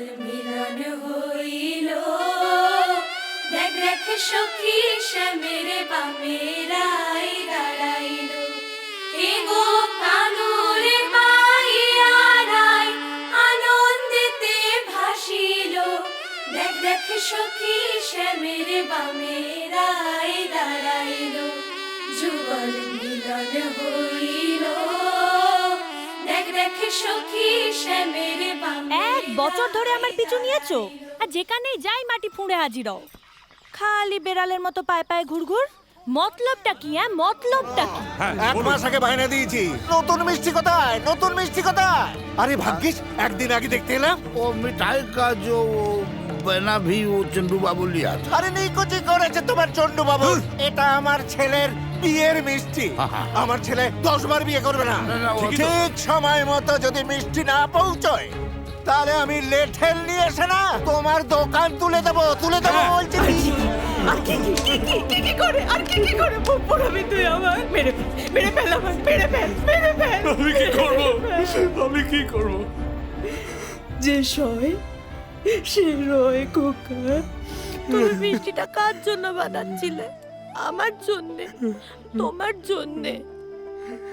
মিলন হইল। দেখ দেখ, সখী শ্যামের বামেরাই দাঁড়াইল। এগো কানুরে পাইয়ারাই আনন্দিতে ভাসিল। দেখ দেখ, সখী শ্যামের বামেরাই দাঁড়াইল। যুগল মিলন হইল। এক বছর ধরে আমার পিছু নিয়েছো? আর যেখানেই যাই, মাটি ফুঁড়ে হাজির খালি বেড়ালের মতো পায়ে পায়ে ঘুরঘুর। মতলবটা কি হ্যাঁ মতলবটা কি এক মাস আগে বায়না দিয়েছি নতুন মিষ্টি কোথায় নতুন মিষ্টি কোথায় আরে ভাগ্যিস একদিন আগে দেখতে এলাম वो मिठाई का जो बना भी वो चंदू बाबू लिया था আরে নিকুচি করেছে তোমার চন্ডু বাবু এটা আমার ছেলের বিয়ের মিষ্টি আমার ছেলে দশ বার বিয়ে করবে না না, না, ও তো- ঠিক সময় মতো যদি মিষ্টি না পৌঁছয় তাহলে আমি লেঠেল নিয়ে এসে না তোমার দোকান তুলে দেবো তুলে দেবো বলছি আর কি কি কি কি কি কি করে আর কি কি করে? পড়াবি তুই আমার মেরে ফেল মেরে ফেল আমার মেরে ফেল মেরে ফেল। আমি কি করব? আমি কি করব? যে সয় সে রয় কোকা তুমি মিষ্টিটা কার জন্য বানাচ্ছিলে? আমার জন্যে তোমার জন্যে।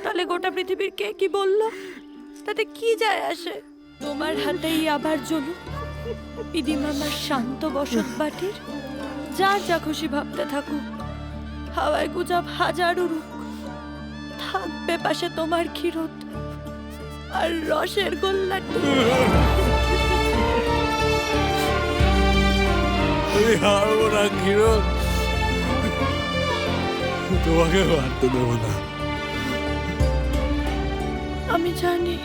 তাহলে গোটা পৃথিবীর কে কি বলল? তাতে কি যায় আসে? তোমার হাতেই আবার জন্য ইদি মামার শান্ত বসত বাটির। যার যা খুশি ভাবতে থাকুক হাওয়ায় গুজাব হাজার উড়ুক থাকবে পাশে তোমার ক্ষীরত আর রসের গোল্লা হারবো না তোমাকে দেবো না। আমি জানি